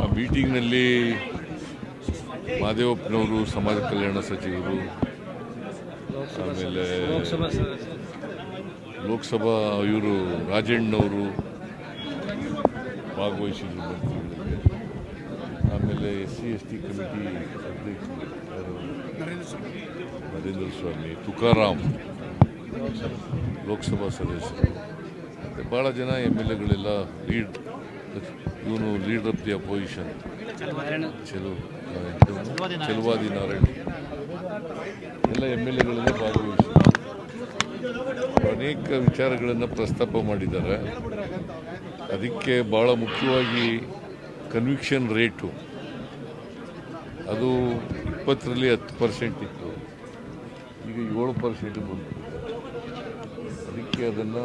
ಆ ಮೀಟಿಂಗ್ನಲ್ಲಿ ಮಾದೇವಪ್ಪನವರು ಸಮಾಜ ಕಲ್ಯಾಣ ಸಚಿವರು, ಆಮೇಲೆ ಲೋಕಸಭಾ ಇವರು ರಾಜಣ್ಣವರು ಭಾಗವಹಿಸಿದ್ರು ಮಂತ್ರಿಗಳಿಗೆ ಆಮೇಲೆ S C S T committee ಅಧ್ಯಕ್ಷರು ನರೇಂದ್ರ ಸ್ವಾಮಿ, ತುಕಾರಾಮ್ ಲೋಕಸಭಾ ಸದಸ್ಯರು. ಭಾಳ ಜನ ಎಂ ಎಲ್ ಎಗಳೆಲ್ಲ ಲೀಡ್ ಇವನು leader of the opposition Chelu Chalavadi Narayana. ಎಲ್ಲ ಎಂ ಎಲ್ ಎಗಳೆಲ್ಲ ಭಾಗವಹಿಸಿ ಅನೇಕ ವಿಚಾರಗಳನ್ನು ಪ್ರಸ್ತಾಪ ಮಾಡಿದ್ದಾರೆ. ಅದಕ್ಕೆ ಭಾಳ ಮುಖ್ಯವಾಗಿ ಕನ್ವಿಕ್ಷನ್ ರೇಟು ಅದು ಇಪ್ಪತ್ತರಲ್ಲಿ ಹತ್ತು ಪರ್ಸೆಂಟ್ ಇತ್ತು. ಈಗ ಏಳು ಪರ್ಸೆಂಟ್ ಬಂತು. ಅದಕ್ಕೆ ಅದನ್ನು